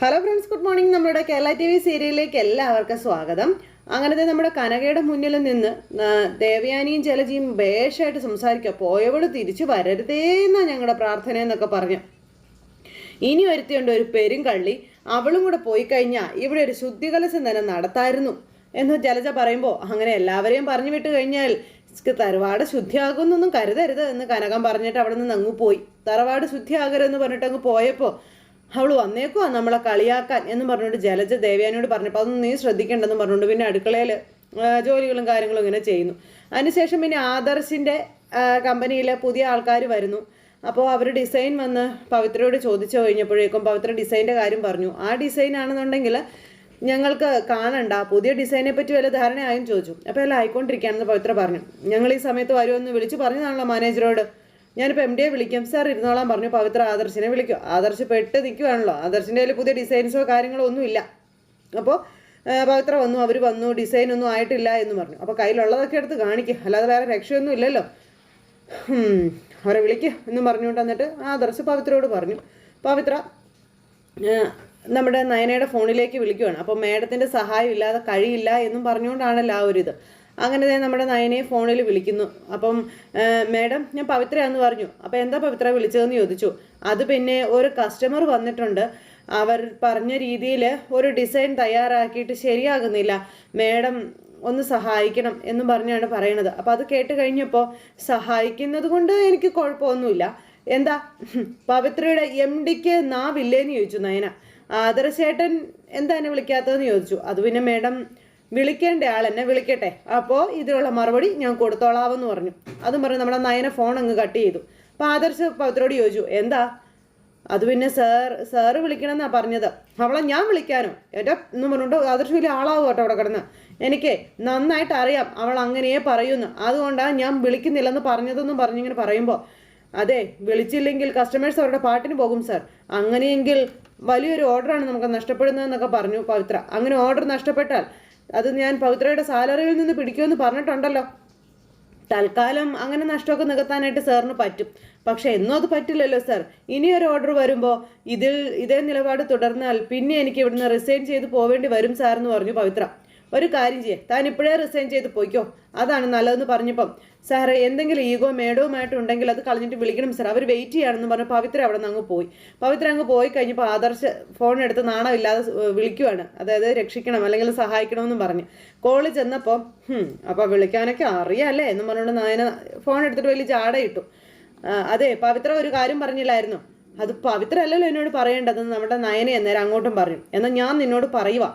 Hello friends good morning നമ്മുടെ Kerala T V സീരിയലിലേക്ക് എല്ലാവർക്കും സ്വാഗതം. അങ്ങനത്തെ നമ്മുടെ കനകയുടെ മുന്നിൽ നിന്ന് ദേവയാനിയും ജലജിയും ബേഷായിട്ട് സംസാരിക്കുക. പോയവൾ തിരിച്ചു വരരുതേ എന്നാ ഞങ്ങളുടെ പ്രാർത്ഥന എന്നൊക്കെ പറഞ്ഞു. ഇനി ഒരുത്തിയുണ്ട് ഒരു പെരുങ്കള്ളി അവളും കൂടെ പോയി കഴിഞ്ഞാൽ ഇവിടെ ഒരു ശുദ്ധികലശം തന്നെ നടത്തായിരുന്നു എന്ന് ജലജ പറയുമ്പോൾ അങ്ങനെ എല്ലാവരെയും പറഞ്ഞു വിട്ട് കഴിഞ്ഞാൽ തറവാട് ശുദ്ധിയാകുമെന്നൊന്നും കരുതരുത് എന്ന് കനകം പറഞ്ഞിട്ട് അവിടെ നിന്ന് അങ്ങ് പോയി. തറവാട് ശുദ്ധിയാകരുതെന്ന് പറഞ്ഞിട്ട് അങ്ങ് പോയപ്പോൾ അവൾ വന്നേക്കുവാ നമ്മളെ കളിയാക്കാൻ എന്ന് പറഞ്ഞുകൊണ്ട് ജലജ ദേവയാനിയോട് പറഞ്ഞപ്പോൾ അതൊന്നും നീ ശ്രദ്ധിക്കേണ്ടെന്ന് പറഞ്ഞുകൊണ്ട് പിന്നെ അടുക്കളയിൽ ജോലികളും കാര്യങ്ങളും ഇങ്ങനെ ചെയ്യുന്നു. അതിനുശേഷം പിന്നെ ആദർശിന്റെ കമ്പനിയിലെ പുതിയ ആൾക്കാർ വരുന്നു. അപ്പോൾ അവർ ഡിസൈൻ വന്ന് പവിത്രയോട് ചോദിച്ചു കഴിഞ്ഞപ്പോഴേക്കും പവിത്ര ഡിസൈന്റെ കാര്യം പറഞ്ഞു. ആ ഡിസൈൻ ആണെന്നുണ്ടെങ്കിൽ ഞങ്ങൾക്ക് കാണണ്ട. പുതിയ ഡിസൈനെ പറ്റി വല്ല ധാരണയായും ചോദിച്ചു. അപ്പോൾ എല്ലാം ആയിക്കൊണ്ടിരിക്കുകയാണെന്ന് പവിത്ര പറഞ്ഞു. ഞങ്ങൾ ഈ സമയത്ത് വരുമെന്ന് വിളിച്ച് പറഞ്ഞതാണല്ലോ മാനേജറോട്. ഞാനിപ്പോൾ എം ഡിയെ വിളിക്കാം. സാർ ഇരുന്നോളാൻ പറഞ്ഞു. പവിത്ര ആദർശിനെ വിളിക്കും. ആദർശ് പെട്ട് നിൽക്കുവാണല്ലോ ആദർശിന്റെ കയ്യിൽ പുതിയ ഡിസൈൻസോ കാര്യങ്ങളോ ഒന്നുമില്ല. അപ്പോൾ പവിത്ര വന്നു. അവർ വന്നു. ഡിസൈൻ ഒന്നും ആയിട്ടില്ല എന്ന് പറഞ്ഞു. അപ്പോൾ കയ്യിലുള്ളതൊക്കെ എടുത്ത് കാണിക്കുക അല്ലാതെ വേറെ രക്ഷയൊന്നും ഇല്ലല്ലോ. അവരെ വിളിക്കുക എന്ന് പറഞ്ഞുകൊണ്ട് എന്നിട്ട് ആദർശ് പവിത്രയോട് പറഞ്ഞു. പവിത്ര നമ്മുടെ നയനയുടെ ഫോണിലേക്ക് വിളിക്കുവാണ്. അപ്പോൾ മേഡത്തിന്റെ സഹായം ഇല്ലാതെ കഴിയില്ല എന്നും പറഞ്ഞുകൊണ്ടാണല്ലോ ആ ഒരു ഇത് അങ്ങനെ നമ്മുടെ നയനെ ഫോണിൽ വിളിക്കുന്നു. അപ്പം മേഡം ഞാൻ പവിത്രയാന്ന് പറഞ്ഞു. അപ്പോൾ എന്താ പവിത്ര വിളിച്ചതെന്ന് ചോദിച്ചു. അത് പിന്നെ ഒരു കസ്റ്റമർ വന്നിട്ടുണ്ട്. അവർ പറഞ്ഞ രീതിയിൽ ഒരു ഡിസൈൻ തയ്യാറാക്കിയിട്ട് ശരിയാകുന്നില്ല. മേഡം ഒന്ന് സഹായിക്കണം എന്ന് പറഞ്ഞാണ് പറയണത്. അപ്പോൾ അത് കേട്ട് കഴിഞ്ഞപ്പോൾ സഹായിക്കുന്നത് കൊണ്ട് എനിക്ക് കുഴപ്പമൊന്നുമില്ല. എന്താ? പവിത്രയുടെ എം ഡിക്ക് നാവില്ലേന്ന് ചോദിച്ചു നയന. ആദരശേട്ടൻ എന്താ എന്നെ വിളിക്കാത്തതെന്ന് ചോദിച്ചു. അത് പിന്നെ മേഡം വിളിക്കേണ്ട ആൾ എന്നെ വിളിക്കട്ടെ. അപ്പോൾ ഇതിനുള്ള മറുപടി ഞാൻ കൊടുത്തോളാവെന്ന് പറഞ്ഞു. അതും പറഞ്ഞു നമ്മുടെ നയന ഫോൺ അങ്ങ് കട്ട് ചെയ്തു. അപ്പോൾ ആദർശ് പവിത്രോട് ചോദിച്ചു എന്താ? അത് പിന്നെ സാർ സാറ് വിളിക്കണമെന്നാണ് പറഞ്ഞത്. അവളെ ഞാൻ വിളിക്കാനോ? എന്റെ എന്ന് പറഞ്ഞിട്ട് ആദർശ് വലിയ ആളാവും കേട്ടോ അവിടെ കിടന്ന്. എനിക്ക് നന്നായിട്ട് അറിയാം അവൾ അങ്ങനെയേ പറയുന്നു. അതുകൊണ്ടാണ് ഞാൻ വിളിക്കുന്നില്ലെന്ന് പറഞ്ഞതെന്നും പറഞ്ഞിങ്ങനെ പറയുമ്പോൾ അതെ വിളിച്ചില്ലെങ്കിൽ കസ്റ്റമേഴ്സ് അവരുടെ പാട്ടിന് പോകും സാർ അങ്ങനെയെങ്കിൽ വലിയൊരു ഓർഡറാണ് നമുക്ക് നഷ്ടപ്പെടുന്നതെന്നൊക്കെ പറഞ്ഞു പവിത്ര അങ്ങനെ ഓർഡർ നഷ്ടപ്പെട്ടാൽ അത് ഞാൻ പവിത്രയുടെ സാലറിയിൽ നിന്ന് പിടിക്കുമെന്ന് പറഞ്ഞിട്ടുണ്ടല്ലോ. തൽക്കാലം അങ്ങനെ നഷ്ടമൊക്കെ നികത്താനായിട്ട് സാറിന് പറ്റും. പക്ഷെ എന്നും അത് പറ്റില്ലല്ലോ സാർ. ഇനിയൊരു ഓർഡർ വരുമ്പോൾ ഇതിൽ ഇതേ നിലപാട് തുടർന്നാൽ പിന്നെ എനിക്ക് ഇവിടുന്ന് റിസൈൻ ചെയ്ത് പോവേണ്ടി വരും സാർ എന്ന് പറഞ്ഞു പവിത്ര ഒരു കാര്യം ചെയ്യേ. താൻ ഇപ്പോഴേ റിസൈൻ ചെയ്ത് പോയിക്കോ. അതാണ് നല്ലതെന്ന് പറഞ്ഞപ്പം. സാറേ എന്തെങ്കിലും ഈഗോ മേഡവുമായിട്ട് ഉണ്ടെങ്കിൽ അത് കളഞ്ഞിട്ട് വിളിക്കണം സാർ അവർ വെയിറ്റ് ചെയ്യാണെന്ന് പറഞ്ഞ് പവിത്ര അവിടെ നിന്ന് അങ്ങ് പോയി. പവിത്ര അങ്ങ് പോയി കഴിഞ്ഞപ്പോൾ ആദർശ് ഫോൺ എടുത്ത് നാണമില്ലാതെ വിളിക്കുവാണ്. അതായത് രക്ഷിക്കണം അല്ലെങ്കിൽ സഹായിക്കണമെന്നും പറഞ്ഞ്. കോൾ ചെന്നപ്പോൾ അപ്പോൾ വിളിക്കാനൊക്കെ അറിയാമല്ലേ എന്ന് പറഞ്ഞുകൊണ്ട് നായന ഫോൺ എടുത്തിട്ട് വലിയ ജാടയിട്ടു അതെ പവിത്ര ഒരു കാര്യം പറഞ്ഞില്ലായിരുന്നു. അത് പവിത്ര അല്ലല്ലോ എന്നോട് പറയേണ്ടതെന്ന് നമ്മുടെ നയനെ അന്നേരം അങ്ങോട്ടും പറഞ്ഞു എന്നാൽ ഞാൻ നിന്നോട് പറയുക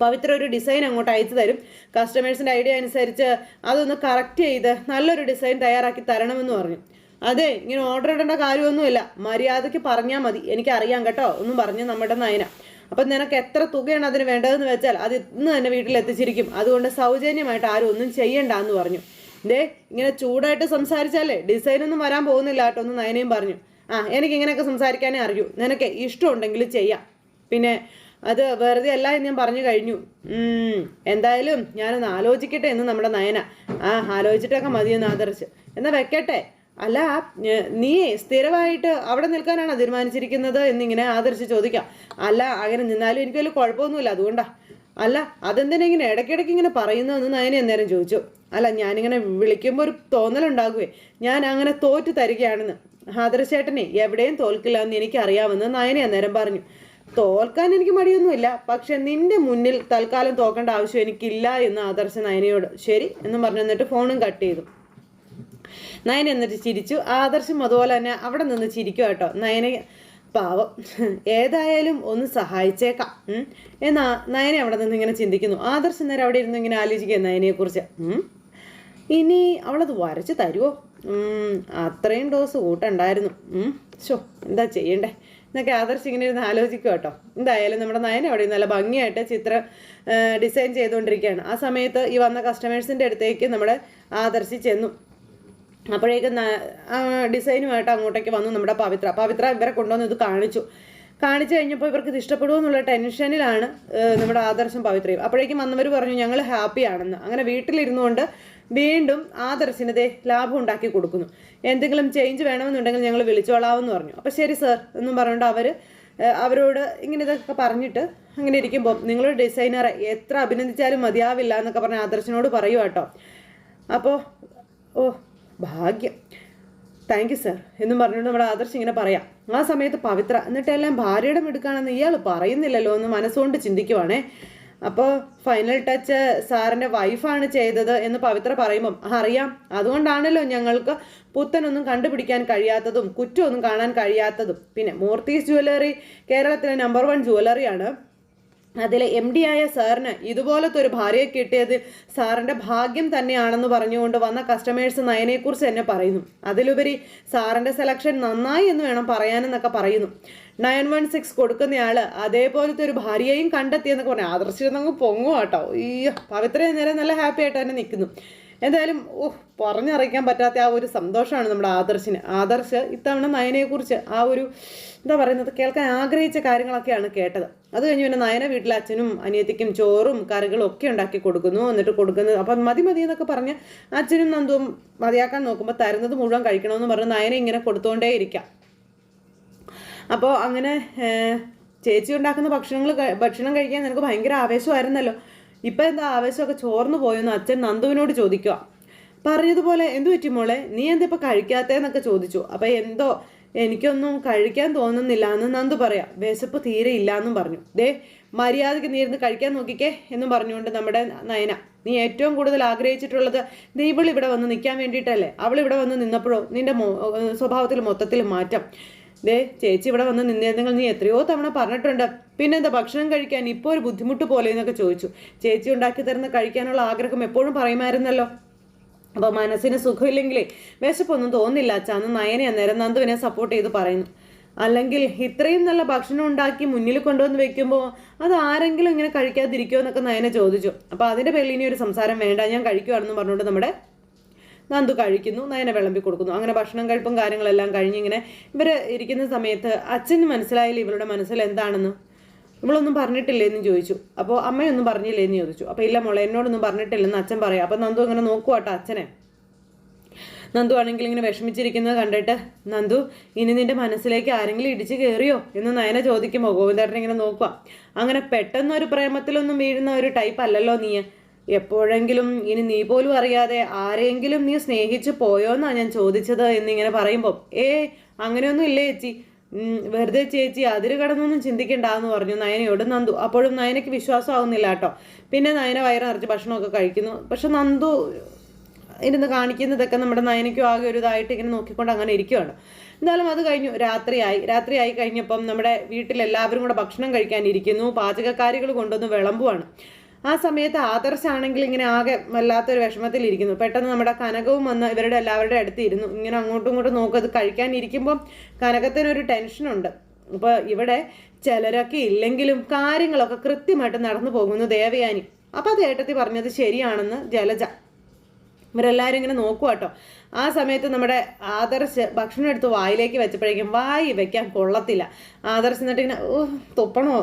പവിത്ര ഒരു ഡിസൈൻ അങ്ങോട്ട് അയച്ചു തരും. കസ്റ്റമേഴ്സിന്റെ ഐഡിയ അനുസരിച്ച് അതൊന്ന് കറക്റ്റ് ചെയ്ത് നല്ലൊരു ഡിസൈൻ തയ്യാറാക്കി തരണമെന്ന് പറഞ്ഞു. അതെ ഇങ്ങനെ ഓർഡർ ഇടേണ്ട കാര്യമൊന്നുമില്ല. മര്യാദയ്ക്ക് പറഞ്ഞാൽ മതി. എനിക്കറിയാം കേട്ടോ. ഒന്നും പറഞ്ഞ് നമ്മുടെ നയന. അപ്പം നിനക്ക് എത്ര തുകയാണ് അതിന് വേണ്ടതെന്ന് വെച്ചാൽ അത് ഇന്ന് തന്നെ വീട്ടിൽ എത്തിച്ചിരിക്കും. അതുകൊണ്ട് സൗജന്യമായിട്ട് ആരും ഒന്നും ചെയ്യണ്ട എന്ന് പറഞ്ഞു. ദേ ഇങ്ങനെ ചൂടായിട്ട് സംസാരിച്ചാലേ ഡിസൈനൊന്നും വരാൻ പോകുന്നില്ല കേട്ടോ ഒന്ന് നയനയും പറഞ്ഞു. ആ എനിക്ക് ഇങ്ങനെയൊക്കെ സംസാരിക്കാനേ അറിയൂ. നിനക്ക് ഇഷ്ടമുണ്ടെങ്കിൽ ചെയ്യാം. പിന്നെ അത് വെറുതെ അല്ല എന്ന് ഞാൻ പറഞ്ഞു കഴിഞ്ഞു. എന്തായാലും ഞാനൊന്ന് ആലോചിക്കട്ടെ എന്ന് നമ്മുടെ നയന. ആ ആലോചിച്ചിട്ടൊക്കെ മതിയെന്ന് ആദർശ്. എന്നാൽ വെക്കട്ടെ. അല്ല നീ സ്ഥിരമായിട്ട് അവിടെ നിൽക്കാനാണോ തീരുമാനിച്ചിരിക്കുന്നത് എന്നിങ്ങനെ ആദർശ് ചോദിക്കാം. അല്ല അങ്ങനെ നിന്നാലും എനിക്ക് വലിയ കുഴപ്പമൊന്നുമില്ല അതുകൊണ്ടാ. അല്ല അതെന്തിനാ ഇങ്ങനെ ഇടയ്ക്കിടയ്ക്ക് ഇങ്ങനെ പറയുന്നതെന്ന് നയന അന്നേരം ചോദിച്ചു. അല്ല ഞാനിങ്ങനെ വിളിക്കുമ്പോൾ ഒരു തോന്നലുണ്ടാകുവേ. ഞാൻ അങ്ങനെ തോറ്റു തരികയാണെന്ന്. ആദർശേട്ടനെ എവിടെയും തോൽക്കില്ല എന്ന് എനിക്കറിയാമെന്ന് നയന അന്നേരം പറഞ്ഞു. തോൽക്കാൻ എനിക്ക് മടിയൊന്നുമില്ല. പക്ഷെ നിന്റെ മുന്നിൽ തൽക്കാലം തോക്കേണ്ട ആവശ്യം എനിക്കില്ല എന്ന് ആദർശ നയനയോട് ശരി എന്നും പറഞ്ഞു എന്നിട്ട് ഫോണും കട്ട് ചെയ്തു. നയന എന്നിട്ട് ചിരിച്ചു. ആദർശം അതുപോലെ തന്നെ അവിടെ നിന്ന് ചിരിക്കും കേട്ടോ. നയന പാവം. ഏതായാലും ഒന്ന് സഹായിച്ചേക്കാം. എന്നാ നയന അവിടെ നിന്ന് ഇങ്ങനെ ചിന്തിക്കുന്നു. ആദർശം നേരം അവിടെ ഇരുന്ന് ഇങ്ങനെ ആലോചിക്കുക നയനയെക്കുറിച്ച്. കുറിച്ച് ഇനി അവളത് വരച്ച് തരുമോ അത്രയും ഡോസ് കൂട്ടുണ്ടായിരുന്നു ഷോ എന്താ ചെയ്യണ്ടേ? എന്നൊക്കെ ആദർശ് ഇങ്ങനെ ഇരുന്ന് ആലോചിക്കും കേട്ടോ. എന്തായാലും നമ്മുടെ നയൻ അവിടെ നല്ല ഭംഗിയായിട്ട് ചിത്രം ഡിസൈൻ ചെയ്തുകൊണ്ടിരിക്കുകയാണ് ആ സമയത്ത് ഈ വന്ന കസ്റ്റമേഴ്സിന്റെ അടുത്തേക്ക് നമ്മുടെ ആദർശി ചെന്നു. അപ്പോഴേക്ക് ഡിസൈനുമായിട്ട് അങ്ങോട്ടേക്ക് വന്നു നമ്മുടെ പവിത്ര. പവിത്ര ഇവരെ കൊണ്ടുവന്ന് ഇത് കാണിച്ചു. കാണിച്ചു കഴിഞ്ഞപ്പോൾ ഇവർക്ക് ഇത് ഇഷ്ടപ്പെടുമോ എന്നുള്ള ടെൻഷനിലാണ് നമ്മുടെ ആദർശം പവിത്രയും. അപ്പോഴേക്കും വന്നവർ പറഞ്ഞു ഞങ്ങൾ ഹാപ്പിയാണെന്ന്. അങ്ങനെ വീട്ടിലിരുന്നുകൊണ്ട് വീണ്ടും ആ ദേ ലാഭം ഉണ്ടാക്കി കൊടുക്കുന്നു. എന്തെങ്കിലും ചേഞ്ച് വേണമെന്നുണ്ടെങ്കിൽ ഞങ്ങൾ വിളിച്ചോളാമെന്ന് പറഞ്ഞു. അപ്പോൾ ശരി സർ എന്നും പറഞ്ഞുകൊണ്ട് അവർ അവരോട് ഇങ്ങനെ ഇതൊക്കെ പറഞ്ഞിട്ട് അങ്ങനെ ഇരിക്കുമ്പോൾ നിങ്ങളൊരു ഡിസൈനറെ എത്ര അഭിനന്ദിച്ചാലും മതിയാവില്ല എന്നൊക്കെ പറഞ്ഞ് ആദർശനോട് പറയുക കേട്ടോ. അപ്പോൾ ഓ ഭാഗ്യം. താങ്ക് യു സർ എന്നും പറഞ്ഞുകൊണ്ട് നമ്മുടെ ആദർശ് ഇങ്ങനെ പറയാം. ആ സമയത്ത് പവിത്ര എന്നിട്ടെല്ലാം ഭാര്യയുടെ മിടുക്കാണെന്ന് ഇയാൾ പറയുന്നില്ലല്ലോ എന്ന് മനസ്സുകൊണ്ട് ചിന്തിക്കുവാണേ. അപ്പോൾ ഫൈനൽ ടച്ച് സാറിന്റെ വൈഫാണ് ചെയ്തത് എന്ന് പവിത്ര പറയുമ്പം അറിയാം. അതുകൊണ്ടാണല്ലോ ഞങ്ങൾക്ക് പുത്തനൊന്നും കണ്ടുപിടിക്കാൻ കഴിയാത്തതും കുറ്റമൊന്നും കാണാൻ കഴിയാത്തതും. പിന്നെ മൂർത്തീസ് ജുവല്ലറി കേരളത്തിലെ നമ്പർ വൺ ജുവല്ലറിയാണ് അതിലെ എം ഡി ആയ സാറിന് ഇതുപോലത്തെ ഒരു ഭാര്യയെ കിട്ടിയത് സാറിന്റെ ഭാഗ്യം തന്നെയാണെന്ന് പറഞ്ഞുകൊണ്ട് വന്ന കസ്റ്റമേഴ്സ് നയനെക്കുറിച്ച് തന്നെ പറയുന്നു. അതിലുപരി സാറിന്റെ സെലക്ഷൻ നന്നായി എന്ന് വേണം പറയാനെന്നൊക്കെ പറയുന്നു. നയൻ വൺ സിക്സ് കൊടുക്കുന്നയാൾ അതേപോലത്തെ ഒരു ഭാര്യയെയും കണ്ടെത്തിയെന്നൊക്കെ പറഞ്ഞു ആദർശിച്ചങ്ങ് പൊങ്ങും കേട്ടോ ഈ പവിത്രയും നേരം നല്ല ഹാപ്പി ആയിട്ട് തന്നെ നിൽക്കുന്നു. എന്തായാലും ഓ പറഞ്ഞറിയിക്കാൻ പറ്റാത്ത ആ ഒരു സന്തോഷമാണ് നമ്മുടെ ആദർശിന്. ആദർശ് ഇത്തവണ നയനെക്കുറിച്ച് ആ ഒരു എന്താ പറയുന്നത് കേൾക്കാൻ ആഗ്രഹിച്ച കാര്യങ്ങളൊക്കെയാണ് കേട്ടത്. അത് കഴിഞ്ഞ് പിന്നെ നയന വീട്ടിലെ അച്ഛനും അനിയത്തിക്കും ചോറും കറികളും ഒക്കെ ഉണ്ടാക്കി കൊടുക്കുന്നു. എന്നിട്ട് കൊടുക്കുന്നത് അപ്പം മതി മതി എന്നൊക്കെ പറഞ്ഞ് അച്ഛനും നന്ദുവും മതിയാക്കാൻ നോക്കുമ്പോൾ തരുന്നത് മുഴുവൻ കഴിക്കണമെന്ന് പറഞ്ഞ് നയനെ ഇങ്ങനെ കൊടുത്തുകൊണ്ടേ ഇരിക്കാം അപ്പോൾ അങ്ങനെ ചേച്ചി ഉണ്ടാക്കുന്ന ഭക്ഷണങ്ങൾ ഭക്ഷണം കഴിക്കാൻ നിനക്ക് ഭയങ്കര ആവേശമായിരുന്നല്ലോ. ഇപ്പം എന്താ ആവേശമൊക്കെ ചോർന്നു പോയെന്ന് അച്ഛൻ നന്ദുവിനോട് ചോദിക്കുക പറഞ്ഞതുപോലെ എന്തു പറ്റി മോളെ? നീ എന്താ ഇപ്പം കഴിക്കാത്തതെന്നൊക്കെ ചോദിച്ചു. അപ്പം എന്തോ എനിക്കൊന്നും കഴിക്കാൻ തോന്നുന്നില്ല എന്ന് നന്ദു പറയാം. വിശപ്പ് തീരെ ഇല്ല എന്നും പറഞ്ഞു. ദേ മര്യാദയ്ക്ക് നീ ഇരുന്ന് കഴിക്കാൻ നോക്കിക്കേ എന്നും പറഞ്ഞുകൊണ്ട് നമ്മുടെ നയന. നീ ഏറ്റവും കൂടുതൽ ആഗ്രഹിച്ചിട്ടുള്ളത് ദേ ഇവൾ ഇവിടെ വന്ന് നിൽക്കാൻ വേണ്ടിയിട്ടല്ലേ? അവൾ ഇവിടെ വന്ന് നിന്നപ്പോഴോ? നിന്റെ സ്വഭാവത്തിൽ മൊത്തത്തിൽ മാറ്റം. ദേ ചേച്ചി ഇവിടെ വന്ന് നിന്നിരുന്നെങ്കിൽ നീ എത്രയോ തവണ പറഞ്ഞിട്ടുണ്ട്. പിന്നെന്താ ഭക്ഷണം കഴിക്കാൻ ഇപ്പോൾ ഒരു ബുദ്ധിമുട്ട് പോലെ എന്നൊക്കെ ചോദിച്ചു. ചേച്ചി ഉണ്ടാക്കി തരുന്ന കഴിക്കാനുള്ള ആഗ്രഹം എപ്പോഴും പറയുമായിരുന്നല്ലോ. അപ്പോൾ മനസ്സിന് സുഖമില്ലെങ്കിലേ വിശപ്പൊന്നും തോന്നില്ല. അച്ഛന്ന് നയനെ അന്നേരം നന്ദുവിനെ സപ്പോർട്ട് ചെയ്ത് പറയുന്നു. അല്ലെങ്കിൽ ഇത്രയും നല്ല ഭക്ഷണം ഉണ്ടാക്കി മുന്നിൽ കൊണ്ടുവന്ന് വെക്കുമ്പോൾ അത് ആരെങ്കിലും ഇങ്ങനെ കഴിക്കാതിരിക്കുമോ എന്നൊക്കെ നയനെ ചോദിച്ചു. അപ്പോൾ അതിന്റെ പേരിൽ ഇനി ഒരു സംസാരം വേണ്ട. ഞാൻ കഴിക്കുവാണെന്ന് പറഞ്ഞുകൊണ്ട് നമ്മുടെ നന്ദു കഴിക്കുന്നു നയന വിളമ്പി കൊടുക്കുന്നു. അങ്ങനെ ഭക്ഷണം കഴിപ്പും കാര്യങ്ങളെല്ലാം കഴിഞ്ഞിങ്ങനെ ഇവർ ഇരിക്കുന്ന സമയത്ത് അച്ഛന് മനസ്സിലായില്ല ഇവരുടെ മനസ്സിൽ എന്താണെന്ന്. ഇവളൊന്നും പറഞ്ഞിട്ടില്ലേ എന്ന് ചോദിച്ചു. അപ്പോൾ അമ്മയൊന്നും പറഞ്ഞില്ലേ എന്ന് ചോദിച്ചു. അപ്പോൾ ഇല്ല മോളെ എന്നോടൊന്നും പറഞ്ഞിട്ടില്ലെന്ന് അച്ഛൻ പറയാം. അപ്പോൾ നന്ദു ഇങ്ങനെ നോക്കുവാട്ടോ അച്ഛനെ. നന്ദു ആണെങ്കിൽ ഇങ്ങനെ വിഷമിച്ചിരിക്കുന്നത് കണ്ടിട്ട് നന്ദു ഇനി നിന്റെ മനസ്സിലേക്ക് ആരെങ്കിലും ഇടിച്ചു കയറിയോ എന്ന് നയന ചോദിക്കുമ്പോൾ ഗോവിന്ദേട്ടൻ ഇങ്ങനെ നോക്കുക അങ്ങനെ പെട്ടെന്ന് ഒരു പ്രേമത്തിലൊന്നും വീഴുന്ന ഒരു ടൈപ്പ് അല്ലല്ലോ നീ എപ്പോഴെങ്കിലും ഇനി നീ പോലും അറിയാതെ ആരെങ്കിലും നീ സ്നേഹിച്ചു പോയോന്നാണ് ഞാൻ ചോദിച്ചത് എന്നിങ്ങനെ പറയുമ്പോൾ ഏ അങ്ങനെയൊന്നും ഇല്ലേ ചേച്ചി? വെറുതെ ചേച്ചി അതിര് കടന്നൊന്നും ചിന്തിക്കണ്ടെന്ന് പറഞ്ഞു നയനയോട് നന്ദു. അപ്പോഴും നയനയ്ക്ക് വിശ്വാസമാവുന്നില്ല കേട്ടോ. പിന്നെ നയന വയറ് നിറച്ച് ഭക്ഷണമൊക്കെ കഴിക്കുന്നു. പക്ഷെ നന്ദു ഇരുന്ന് കാണിക്കുന്നതൊക്കെ നമ്മുടെ നയനയ്ക്കും ആകെ ഒരു ഇതായിട്ട് ഇങ്ങനെ നോക്കിക്കൊണ്ട് അങ്ങനെ ഇരിക്കുകയാണ് എന്തായാലും അത് കഴിഞ്ഞു. രാത്രിയായി. രാത്രിയായി കഴിഞ്ഞപ്പം നമ്മുടെ വീട്ടിൽ എല്ലാവരും കൂടെ ഭക്ഷണം കഴിക്കാനിരിക്കുന്നു പാചകക്കാരികൾ കൊണ്ടുവന്ന് വിളമ്പുവാണ്. ആ സമയത്ത് ആദർശാണെങ്കിൽ ഇങ്ങനെ ആകെ വല്ലാത്തൊരു വിഷമത്തിലിരിക്കുന്നു. പെട്ടെന്ന് നമ്മുടെ കനകവും വന്ന് ഇവരുടെ എല്ലാവരുടെ അടുത്ത് ഇരുന്നു. ഇങ്ങനെ അങ്ങോട്ടും ഇങ്ങോട്ടും നോക്കും. അത് കഴിക്കാൻ ഇരിക്കുമ്പം കനകത്തിനൊരു ടെൻഷനുണ്ട് അപ്പോൾ ഇവിടെ ചിലരൊക്കെ ഇല്ലെങ്കിലും കാര്യങ്ങളൊക്കെ കൃത്യമായിട്ട് നടന്നു പോകുന്നു ദേവയാനി. അപ്പോൾ അത് ഏട്ടത്തി പറഞ്ഞത് ശരിയാണെന്ന് ജലജ. ഇവരെല്ലാവരും ഇങ്ങനെ നോക്കുക കേട്ടോ. ആ സമയത്ത് നമ്മുടെ ആദർശ് ഭക്ഷണം എടുത്ത് വായിലേക്ക് വെച്ചപ്പോഴേക്കും വായി വെക്കാൻ കൊള്ളത്തില്ല. ആദർശ് എന്നിട്ട് ഇങ്ങനെ തുപ്പണോ?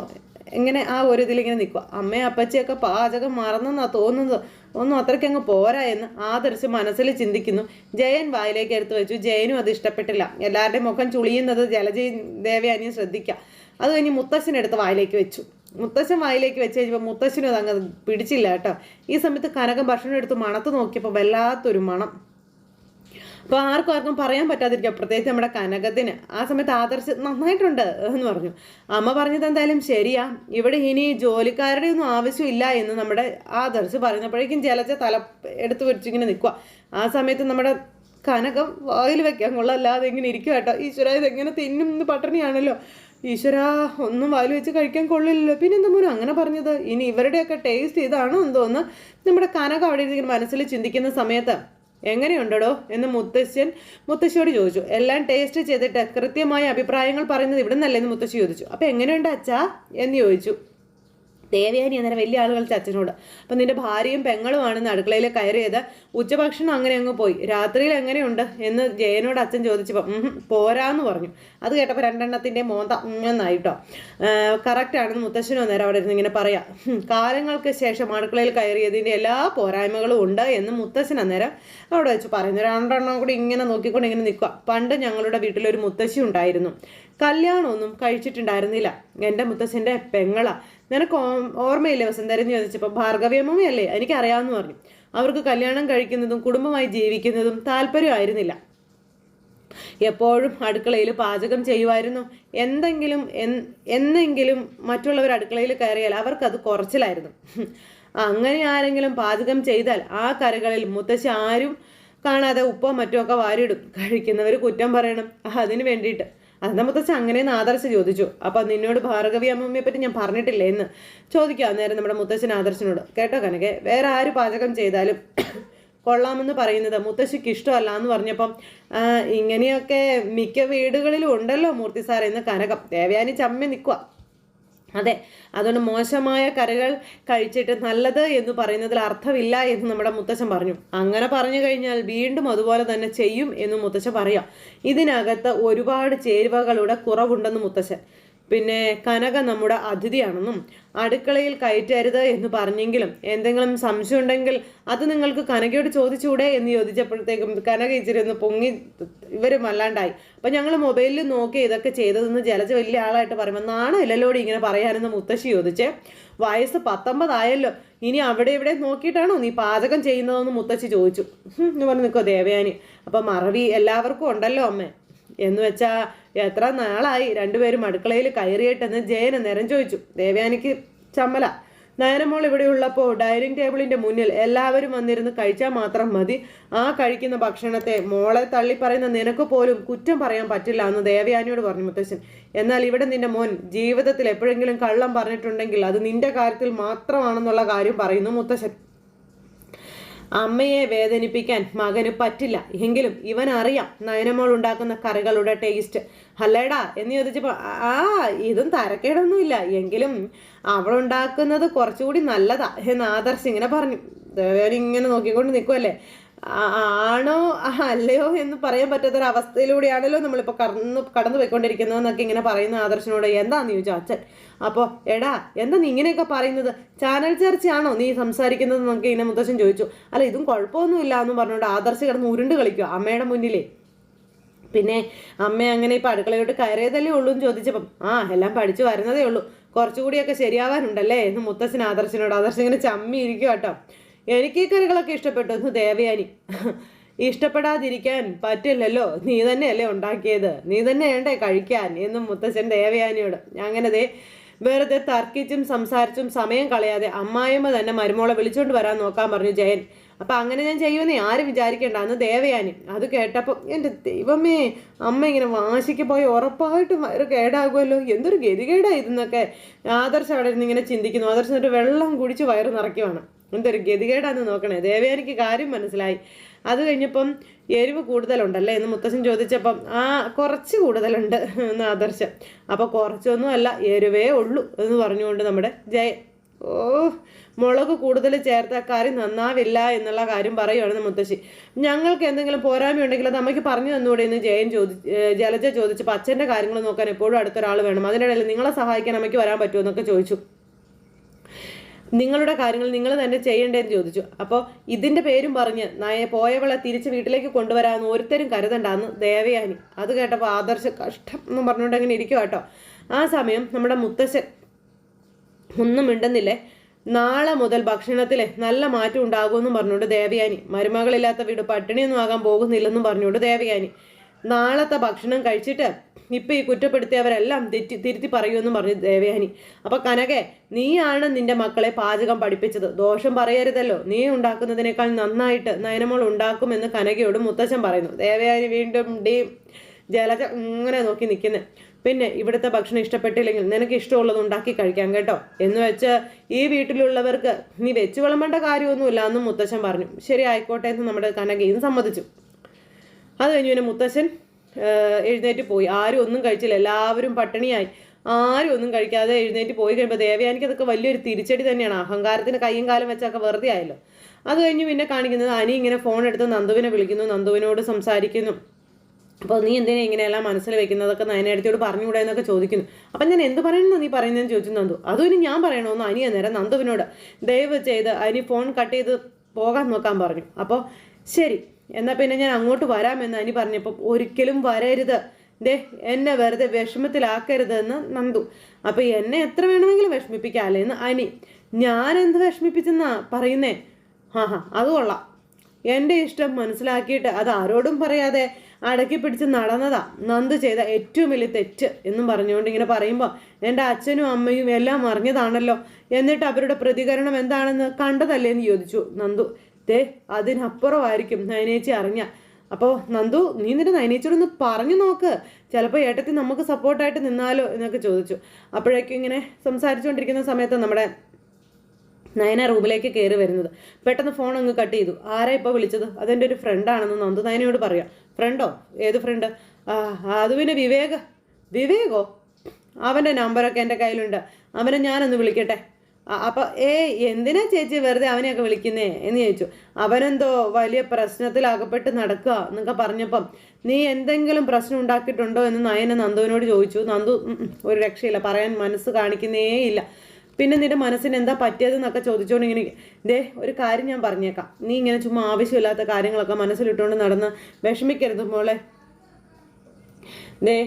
ഇങ്ങനെ ആ ഒരു ഇതിലിങ്ങനെ നിൽക്കുക അമ്മയും അപ്പച്ചിയൊക്കെ പാചകം മറന്നെന്നാ തോന്നുന്നത്. ഒന്നും അത്രയ്ക്ക് അങ്ങ് പോരാ എന്ന് ആദർശ് മനസ്സിൽ ചിന്തിക്കുന്നു. ജയൻ വായിലേക്ക് എടുത്തു വെച്ചു. ജയനും അത് ഇഷ്ടപ്പെട്ടില്ല. എല്ലാവരുടെയും മുഖം ചുളിയുന്നത് ജലജയൻ ദേവയാനിയും ശ്രദ്ധിക്കുക അത് കഴിഞ്ഞ് മുത്തശ്ശനെടുത്ത് വായിലേക്ക് വെച്ചു. മുത്തശ്ശൻ വായിലേക്ക് വെച്ച് കഴിഞ്ഞപ്പോൾ മുത്തശ്ശനും അത് അങ്ങ് പിടിച്ചില്ല കേട്ടോ. ഈ സമയത്ത് കനകം ഭക്ഷണം എടുത്ത് മണത്ത് നോക്കിയപ്പോൾ വല്ലാത്തൊരു മണം. അപ്പോൾ ആർക്കും ആർക്കും പറയാൻ പറ്റാതിരിക്കുക പ്രത്യേകിച്ച് നമ്മുടെ കനകത്തിന് ആ സമയത്ത് ആദർശ് നന്നായിട്ടുണ്ട് എന്ന് പറഞ്ഞു. അമ്മ പറഞ്ഞത് എന്തായാലും ശരിയാ. ഇവിടെ ഇനി ജോലിക്കാരുടെ ഒന്നും ആവശ്യമില്ല എന്ന് നമ്മുടെ ആദർശ് പറഞ്ഞപ്പോഴേക്കും ജലച്ച തല എടുത്ത് വെച്ചിങ്ങനെ നിൽക്കുക ആ സമയത്ത് നമ്മുടെ കനകം വായിൽ വെക്കാൻ കൊള്ളല്ലാതെ ഇങ്ങനെ ഇരിക്കുക കേട്ടോ. ഈശ്വര ഇത് എങ്ങനെ തിന്നും പട്ടിണിയാണല്ലോ. ഈശ്വര ഒന്നും വായിൽ വെച്ച് കഴിക്കാൻ കൊള്ളില്ലല്ലോ. പിന്നെ എന്താ അങ്ങനെ പറഞ്ഞത്. ഇനി ഇവരുടെയൊക്കെ ടേസ്റ്റ് ഇതാണോ എന്തോന്ന് നമ്മുടെ കനകം അവിടെ ഇരിക്കുന്ന മനസ്സിൽ ചിന്തിക്കുന്ന സമയത്ത് എങ്ങനെയുണ്ടടോ എന്ന് മുത്തശ്ശൻ മുത്തശ്ശിയോട് ചോദിച്ചു. എല്ലാം ടേസ്റ്റ് ചെയ്തിട്ട് കൃത്യമായ അഭിപ്രായങ്ങൾ പറയുന്നത് ഇവിടെ നിന്നല്ലേ എന്ന് മുത്തശ്ശി ചോദിച്ചു. അപ്പം എങ്ങനെയുണ്ട് അച്ഛാ? എന്ന് ചോദിച്ചു. ദേവയാനി അന്നേരം വലിയ ആളുകൾ അച്ഛനോട്. അപ്പം നിന്റെ ഭാര്യയും പെങ്ങളുമാണെന്ന് അടുക്കളയിൽ കയറിയത്. ഉച്ചഭക്ഷണം അങ്ങനെ അങ്ങ് പോയി. രാത്രിയിൽ എങ്ങനെയുണ്ട് എന്ന് ജയനോട് അച്ഛൻ ചോദിച്ചപ്പോൾ "ഉം, പോരാന്ന് പറഞ്ഞു. അത് കേട്ടപ്പോൾ രണ്ടെണ്ണത്തിന്റെ മോന്ത എന്നായിട്ടോ കറക്റ്റാണെന്ന് മുത്തശ്ശനും അന്നേരം അവിടെ ഇരുന്ന് ഇങ്ങനെ പറയാം. കാലങ്ങൾക്ക് ശേഷം അടുക്കളയിൽ കയറിയതിന്റെ എല്ലാ പോരായ്മകളും ഉണ്ട് എന്ന് മുത്തശ്ശൻ അന്നേരം അവിടെ വെച്ച്. പറയുന്നു രണ്ടെണ്ണം കൂടി ഇങ്ങനെ നോക്കിക്കൊണ്ട് ഇങ്ങനെ നിൽക്കുക. പണ്ട് ഞങ്ങളുടെ വീട്ടിലൊരു മുത്തശ്ശി ഉണ്ടായിരുന്നു. കല്യാണമൊന്നും കഴിച്ചിട്ടുണ്ടായിരുന്നില്ല. എന്റെ മുത്തച്ഛന്റെ പെങ്ങളാ. നിനക്ക് ഓർമ്മയില്ലേ വസന്തരെന്ന് ചോദിച്ചപ്പോൾ ഭാർഗവ്യമ്മയല്ലേ എനിക്കറിയാമെന്ന് പറഞ്ഞു. അവർക്ക് കല്യാണം കഴിക്കുന്നതും കുടുംബമായി ജീവിക്കുന്നതും താല്പര്യമായിരുന്നില്ല. എപ്പോഴും അടുക്കളയിൽ പാചകം ചെയ്യുമായിരുന്നു. എന്തെങ്കിലും എന്നെങ്കിലും മറ്റുള്ളവർ അടുക്കളയിൽ കയറിയാൽ അവർക്കത് കുറച്ചിലായിരുന്നു. അങ്ങനെ ആരെങ്കിലും പാചകം ചെയ്താൽ ആ കറികളിൽ മുത്തശ്ശി ആരും കാണാതെ ഉപ്പോ മറ്റോ ഒക്കെ വാരിയിടും. കഴിക്കുന്നവർ കുറ്റം പറയണം. അതിന് വേണ്ടിയിട്ട്. അതെന്താ മുത്തച്ഛൻ അങ്ങനെയെന്ന് ആദർശ് ചോദിച്ചു. അപ്പം നിന്നോട് ഭാർഗവി അമ്മമ്മയെ പറ്റി ഞാൻ പറഞ്ഞിട്ടില്ലേ എന്ന് ചോദിക്കുക നേരം നമ്മുടെ മുത്തച്ഛൻ ആദർശനോട്. കേട്ടോ കനകെ? വേറെ ആര് പാചകം ചെയ്താലും കൊള്ളാമെന്ന് പറയുന്നത് മുത്തശ്ശിക്ക് ഇഷ്ടമല്ല എന്ന് പറഞ്ഞപ്പം ഇങ്ങനെയൊക്കെ മിക്ക വീടുകളിലും ഉണ്ടല്ലോ മൂർത്തി സാർ എന്ന് കനകം. ദേവയാനി ചമ്മി നിൽക്കുക അതെ അതുകൊണ്ട് മോശമായ കറികൾ കഴിച്ചിട്ട് നല്ലത് എന്ന് പറയുന്നതിൽ അർത്ഥമില്ല എന്ന് നമ്മുടെ മുത്തച്ഛൻ പറഞ്ഞു. അങ്ങനെ പറഞ്ഞു കഴിഞ്ഞാൽ വീണ്ടും അതുപോലെ തന്നെ ചെയ്യും എന്ന് മുത്തച്ഛൻ പറയാം. ഇതിനകത്ത് ഒരുപാട് ചേരുവകളുടെ കുറവുണ്ടെന്ന് മുത്തച്ഛൻ. പിന്നെ കനക നമ്മുടെ അതിഥിയാണെന്നും അടുക്കളയിൽ കയറ്റരുത് എന്ന് പറഞ്ഞെങ്കിലും എന്തെങ്കിലും സംശയം ഉണ്ടെങ്കിൽ അത് നിങ്ങൾക്ക് കനകയോട് ചോദിച്ചൂടെ എന്ന് ചോദിച്ചപ്പോഴത്തേക്കും കനക ഇച്ചിരി ഒന്ന് പൊങ്ങി ഇവരും അല്ലാണ്ടായി. അപ്പം ഞങ്ങൾ മൊബൈലിൽ നോക്കി ഇതൊക്കെ ചെയ്തതെന്ന് ജലജ വലിയ ആളായിട്ട് പറയുമ്പോൾ നാണമില്ലല്ലോടി ഇങ്ങനെ പറയാനെന്ന് മുത്തശ്ശി ചോദിച്ച്. വയസ്സ് പത്തൊമ്പതായല്ലോ. ഇനി അവിടെ ഇവിടെ നോക്കിയിട്ടാണോ നീ പാചകം ചെയ്യുന്നതെന്ന് മുത്തശ്ശി ചോദിച്ചു. എന്ന് പറഞ്ഞു നിൽക്കോ ദേവയാനി. അപ്പം മറവി എല്ലാവർക്കും ഉണ്ടല്ലോ അമ്മേ. എന്ന് വെച്ചാ എത്ര നാളായി? രണ്ടുപേരും അടുക്കളയിൽ കയറിയിട്ടെന്ന് ജയന് നേരം ചോദിച്ചു. ദേവയാനിക്ക് ചമ്മല. നയനമോൾ ഇവിടെ ഉള്ളപ്പോൾ ഡൈനിങ് ടേബിളിന്റെ മുന്നിൽ എല്ലാവരും വന്നിരുന്ന് കഴിച്ചാൽ മാത്രം മതി. ആ കഴിക്കുന്ന ഭക്ഷണത്തെ മോളെ തള്ളി പറയുന്ന നിനക്ക് പോലും കുറ്റം പറയാൻ പറ്റില്ല എന്ന് ദേവയാനിയോട് പറഞ്ഞു മുത്തശ്ശൻ. എന്നാൽ ഇവിടെ നിന്റെ മോൻ ജീവിതത്തിൽ എപ്പോഴെങ്കിലും കള്ളം പറഞ്ഞിട്ടുണ്ടെങ്കിൽ അത് നിന്റെ കാര്യത്തിൽ മാത്രമാണെന്നുള്ള കാര്യം പറയുന്നു മുത്തശ്ശൻ. അമ്മയെ വേദനിപ്പിക്കാൻ മകന് പറ്റില്ല. എങ്കിലും ഇവൻ അറിയാം നയനമോൾ ഉണ്ടാക്കുന്ന കറികളുടെ ടേസ്റ്റ് അല്ലേടാ എന്ന് ചോദിച്ചപ്പോൾ ആ ഇതും തരക്കേടൊന്നുമില്ല. എങ്കിലും അവളുണ്ടാക്കുന്നത് കുറച്ചുകൂടി നല്ലതാ എന്ന് ആദർശ് ഇങ്ങനെ പറഞ്ഞു. ഇങ്ങനെ നോക്കിക്കൊണ്ട് നിൽക്കുമല്ലേ ആണോ? അല്ലയോ എന്ന് പറയാൻ പറ്റാത്തൊരു അവസ്ഥയിലൂടെയാണല്ലോ നമ്മളിപ്പോൾ കടന്നു കടന്നു പോയിക്കൊണ്ടിരിക്കുന്നതെന്നൊക്കെ ഇങ്ങനെ പറയുന്ന ആദർശനോട് എന്താന്ന് ചോദിച്ചു അച്ഛൻ. അപ്പോൾ എടാ എന്താ നീ ഇങ്ങനെയൊക്കെ പറയുന്നത്? ചാനൽ ചർച്ചയാണോ നീ സംസാരിക്കുന്നത് എന്നൊക്കെ ഇങ്ങനെ മുത്തശ്ശൻ ചോദിച്ചു. അല്ല ഇതും കുഴപ്പമൊന്നുമില്ല എന്ന് പറഞ്ഞുകൊണ്ട് ആദർശ കിടന്ന് ഉരുണ്ട് കളിക്കുക അമ്മയുടെ മുന്നിലേ. പിന്നെ അമ്മ അങ്ങനെ ഇപ്പം അടുക്കളയോട്ട് കയറിയതല്ലേ ഉള്ളൂ എന്ന് ചോദിച്ചപ്പം ആ എല്ലാം പഠിച്ചു വരുന്നതേ ഉള്ളൂ. കുറച്ചുകൂടിയൊക്കെ ശരിയാവാനുണ്ടല്ലേ? എന്ന് മുത്തശ്ശൻ ആദർശനോട് ആദർശൻ ഇങ്ങനെ ചമ്മി ഇരിക്കുക കേട്ടോ എനിക്ക് ഈ കറികളൊക്കെ ഇഷ്ടപ്പെട്ടു. എന്ന് ദേവയാനി. ഇഷ്ടപ്പെടാതിരിക്കാൻ പറ്റില്ലല്ലോ. നീ തന്നെയല്ലേ ഉണ്ടാക്കിയത്. നീ തന്നെ വേണ്ടേ കഴിക്കാൻ എന്നും മുത്തച്ഛൻ ദേവയാനിയോട്. അങ്ങനെ ദേ വെറുതെ തർക്കിച്ചും സംസാരിച്ചും സമയം കളയാതെ അമ്മായിമ്മ തന്നെ മരുമോളെ വിളിച്ചോണ്ട് വരാൻ നോക്കാൻ പറഞ്ഞു ജയൻ. അപ്പൊ അങ്ങനെ ഞാൻ ചെയ്യുമെന്ന് ആരും വിചാരിക്കേണ്ട. അന്ന് ദേവയാനി. അത് കേട്ടപ്പോൾ എന്റെ ദൈവമേ അമ്മ ഇങ്ങനെ വാശിക്ക് പോയി ഉറപ്പായിട്ടും ഒരു കേടാകുമല്ലോ. എന്തൊരു ഗതികേടാ ഇതെന്നൊക്കെ ആദർശം അവിടെ ഇരുന്ന് ഇങ്ങനെ ചിന്തിക്കുന്നു. ആദർശം എന്നിട്ട് വെള്ളം കുടിച്ച് വയറ് നിറയ്ക്കുവാണ്. എന്തൊരു ഗതികേടാന്ന് നോക്കണേ. ദേവയാനിക്ക് കാര്യം മനസ്സിലായി. അത് കഴിഞ്ഞപ്പം എരിവ് കൂടുതലുണ്ടല്ലേ എന്ന് മുത്തശ്ശൻ ചോദിച്ചപ്പം ആ കുറച്ച് കൂടുതലുണ്ട് എന്ന് ആദർശം. അപ്പോൾ കുറച്ചൊന്നും അല്ല എരിവേ ഉള്ളൂ എന്ന് പറഞ്ഞുകൊണ്ട് നമ്മുടെ ജയ ഓ മുളക് കൂടുതൽ ചേർത്ത കാര്യം നന്നാവില്ല എന്നുള്ള കാര്യം പറയുവാണെന്ന് മുത്തശ്ശി. ഞങ്ങൾക്ക് എന്തെങ്കിലും പോരായ്മ ഉണ്ടെങ്കിൽ അത് അമ്മയ്ക്ക് പറഞ്ഞു തന്നൂടെ എന്ന് ജയൻ ചോദി ജലജ ചോദിച്ചപ്പോൾ അച്ഛന്റെ കാര്യങ്ങൾ നോക്കാൻ എപ്പോഴും അടുത്തൊരാൾ വേണം. അതിനിടയിൽ നിങ്ങളെ സഹായിക്കാൻ അമ്മയ്ക്ക് വരാൻ പറ്റുമോ? എന്നൊക്കെ ചോദിച്ചു. നിങ്ങളുടെ കാര്യങ്ങൾ നിങ്ങൾ തന്നെ ചെയ്യേണ്ടതെന്ന് ചോദിച്ചു. അപ്പോൾ ഇതിന്റെ പേരും പറഞ്ഞ് നയെ പോയവളെ തിരിച്ച് വീട്ടിലേക്ക് കൊണ്ടുവരാമെന്ന് ഒരുത്തരും കരുതണ്ടാന്ന് ദേവയാനി. അത് കേട്ടപ്പോൾ ആദർശ കഷ്ടം എന്ന് പറഞ്ഞുകൊണ്ട് അങ്ങനെ ഇരിക്കുക കേട്ടോ. ആ സമയം നമ്മുടെ മുത്തശ്ശൻ ഒന്നും മിണ്ടുന്നില്ലേ? നാളെ മുതൽ ഭക്ഷണത്തിലെ നല്ല മാറ്റം ഉണ്ടാകുമെന്നും പറഞ്ഞുകൊണ്ട് ദേവയാനി. മരുമകളില്ലാത്ത വീട് പട്ടിണിയൊന്നും ആകാൻ പോകുന്നില്ലെന്നും പറഞ്ഞുകൊണ്ട് ദേവയാനി. നാളത്തെ ഭക്ഷണം കഴിച്ചിട്ട് ഇപ്പൊ ഈ കുറ്റപ്പെടുത്തിയവരെല്ലാം തെറ്റി തിരുത്തി പറയുമെന്നും പറഞ്ഞു ദേവയാനി. അപ്പൊ കനകെ നീയാണ് നിന്റെ മക്കളെ പാചകം പഠിപ്പിച്ചത്. ദോഷം പറയരുതല്ലോ. നീ ഉണ്ടാക്കുന്നതിനേക്കാൾ നന്നായിട്ട് നയനമോൾ ഉണ്ടാക്കുമെന്ന് കനകയോട് മുത്തച്ഛൻ പറയുന്നു. ദേവയാനി വീണ്ടും ഡീ ജലജ ഇങ്ങനെ നോക്കി നിൽക്കുന്നത് പിന്നെ ഇവിടുത്തെ ഭക്ഷണം ഇഷ്ടപ്പെട്ടില്ലെങ്കിൽ നിനക്ക് ഇഷ്ടമുള്ളത് ഉണ്ടാക്കി കഴിക്കാം കേട്ടോ. എന്ന് വെച്ച് ഈ വീട്ടിലുള്ളവർക്ക് നീ വെച്ച് വിളമ്പേണ്ട കാര്യമൊന്നുമില്ല എന്നും മുത്തശ്ശൻ പറഞ്ഞു. ശരി ആയിക്കോട്ടെ എന്ന് നമ്മുടെ കനകയും സമ്മതിച്ചു. അത് കഴിഞ്ഞ് പിന്നെ മുത്തശ്ശൻ എഴുന്നേറ്റ് പോയി. ആരും ഒന്നും കഴിച്ചില്ല. എല്ലാവരും പട്ടിണിയായി. ആരും ഒന്നും കഴിക്കാതെ എഴുന്നേറ്റ് പോയി കഴിയുമ്പോൾ ദേവയാനിക്ക് അതൊക്കെ വലിയൊരു തിരിച്ചടി തന്നെയാണ്. അഹങ്കാരത്തിന് കൈയും കാലം വെച്ചൊക്കെ വെറുതെ ആയല്ലോ. അത് കഴിഞ്ഞ് പിന്നെ കാണിക്കുന്നത് അനി ഇങ്ങനെ ഫോൺ എടുത്ത് നന്ദുവിനെ വിളിക്കുന്നു. നന്ദുവിനോട് സംസാരിക്കുന്നു. അപ്പോൾ നീ എന്തിനാ ഇങ്ങനെയെല്ലാം മനസ്സിൽ വെക്കുന്നതൊക്കെ നയനടുത്തോട് പറഞ്ഞുകൂടെ എന്നൊക്കെ ചോദിക്കുന്നു. അപ്പം ഞാൻ എന്ത് പറയണമെന്ന് നീ പറയുന്നതെന്ന് ചോദിച്ചു നന്ദു. അതും ഞാൻ പറയണമെന്ന് അനി അന്നേരം നന്ദുവിനോട്. ദയവ് ചെയ്ത് അനി ഫോൺ കട്ട് ചെയ്ത് പോകാൻ നോക്കാൻ പറഞ്ഞു. അപ്പോൾ ശരി. എന്നാൽ പിന്നെ ഞാൻ അങ്ങോട്ട് വരാമെന്ന് അനി പറഞ്ഞപ്പോൾ ഒരിക്കലും വരരുത്. ദേ എന്നെ വെറുതെ വിഷമത്തിലാക്കരുതെന്ന് നന്ദു. അപ്പം എന്നെ എത്ര വേണമെങ്കിലും വിഷമിപ്പിക്കാമല്ലേ എന്ന് അനി ഞാൻ എന്ത് വിഷമിപ്പിച്ചെന്നാ പറയുന്നേ? ഹാ ഹാ അത് കൊള്ളാം. എന്റെ ഇഷ്ടം മനസ്സിലാക്കിയിട്ട് അത് ആരോടും പറയാതെ അടക്കി പിടിച്ച് നടന്നതാ. നന്ദു ചെയ്ത ഏറ്റവും വലിയ തെറ്റ് എന്നും പറഞ്ഞുകൊണ്ട് ഇങ്ങനെ പറയുമ്പോൾ എന്റെ അച്ഛനും അമ്മയും എല്ലാം അറിഞ്ഞതാണല്ലോ. എന്നിട്ട് അവരുടെ പ്രതികരണം എന്താണെന്ന് കണ്ടതല്ലേ എന്ന് ചോദിച്ചു നന്ദു. ദേ അതിനപ്പുറമായിരിക്കും നയനേച്ചി അറിഞ്ഞ. അപ്പോൾ നന്ദു നീ നിന്റെ നയനേച്ചിയോടൊന്ന് പറഞ്ഞു നോക്ക്. ചിലപ്പോൾ ഏട്ടത്തി നമുക്ക് സപ്പോർട്ടായിട്ട് നിന്നാലോ എന്നൊക്കെ ചോദിച്ചു. അപ്പോഴേക്കും ഇങ്ങനെ സംസാരിച്ചുകൊണ്ടിരിക്കുന്ന സമയത്ത് നമ്മുടെ നയന റൂമിലേക്ക് കയറി വരുന്നത്. പെട്ടെന്ന് ഫോൺ അങ്ങ് കട്ട് ചെയ്തു. ആരാ ഇപ്പോൾ വിളിച്ചത്? അതെന്റെ ഒരു ഫ്രണ്ടാണെന്ന് നന്ദു നയനയോട് പറയാം. ഫ്രണ്ടോ ഏത് ഫ്രണ്ട് ആ പിന്നെ വിവേക്. വിവേകോ? അവന്റെ നമ്പറൊക്കെ എന്റെ കയ്യിലുണ്ട്. അവനെ ഞാനൊന്ന് വിളിക്കട്ടെ? അ- അപ്പൊ ഏ എന്തിനാ ചേച്ചി വെറുതെ അവനെയൊക്കെ വിളിക്കുന്നേ? എന്ന് ചോദിച്ചു. അവനെന്തോ വലിയ പ്രശ്നത്തിലകപ്പെട്ട് നടക്കുക എന്നൊക്കെ പറഞ്ഞപ്പം നീ എന്തെങ്കിലും പ്രശ്നം ഉണ്ടാക്കിയിട്ടുണ്ടോ? എന്ന് നയന നന്ദുവിനോട് ചോദിച്ചു. നന്ദു "ഉം, ഉം, ഒരു രക്ഷയില്ല. പറയാൻ മനസ്സ് കാണിക്കുന്നേ ഇല്ല പിന്നെ നിന്റെ മനസ്സിന് എന്താ പറ്റിയതെന്നൊക്കെ ചോദിച്ചുകൊണ്ട് ഇങ്ങനെ ദേ ഒരു കാര്യം ഞാൻ പറഞ്ഞേക്കാം. നീ ഇങ്ങനെ ചുമ്മാ ആവശ്യമില്ലാത്ത കാര്യങ്ങളൊക്കെ മനസ്സിലിട്ടുകൊണ്ട് നടന്ന് വിഷമിക്കരുത് മോളെ. ദേ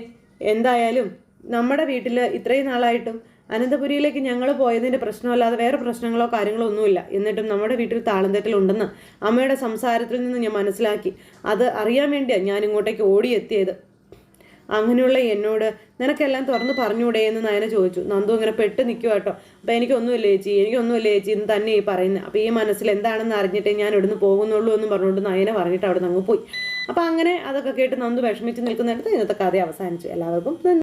എന്തായാലും നമ്മുടെ വീട്ടിൽ ഇത്രയും നാളായിട്ടും അനന്തപുരിയിലേക്ക് ഞങ്ങൾ പോയതിന്റെ പ്രശ്നമല്ലാതെ വേറെ പ്രശ്നങ്ങളോ കാര്യങ്ങളോ ഒന്നുമില്ല. എന്നിട്ടും നമ്മുടെ വീട്ടിൽ താളം തെറ്റലുണ്ടെന്ന് അമ്മയുടെ സംസാരത്തിൽ നിന്ന് ഞാൻ മനസ്സിലാക്കി. അത് അറിയാൻ വേണ്ടിയാണ് ഞാൻ ഇങ്ങോട്ടേക്ക് ഓടിയെത്തിയത്. അങ്ങനെയുള്ള എന്നോട് നിനക്കെല്ലാം തുറന്ന് പറഞ്ഞൂടെ എന്ന് നയന ചോദിച്ചു. നന്ദു ഇങ്ങനെ പെട്ട് നിൽക്കുക കേട്ടോ. അപ്പം എനിക്കൊന്നുമില്ല ചേച്ചി എനിക്കൊന്നുമില്ല ചേച്ചി എന്ന് തന്നെ ഈ പറയുന്നത് അപ്പോൾ ഈ മനസ്സിൽ എന്താണെന്ന് അറിഞ്ഞിട്ടേ ഞാൻ ഇവിടുന്ന് പോകുന്നുള്ളൂ എന്ന് പറഞ്ഞുകൊണ്ട് നയന പറഞ്ഞിട്ട് അവിടെ നിന്ന് അങ്ങ് പോയി. അപ്പോൾ അങ്ങനെ അതൊക്കെ കേട്ട് നന്ദു വിഷമിച്ച് നിൽക്കുന്നിടത്ത് ഇന്നത്തെ കഥ അവസാനിച്ചു. എല്ലാവർക്കും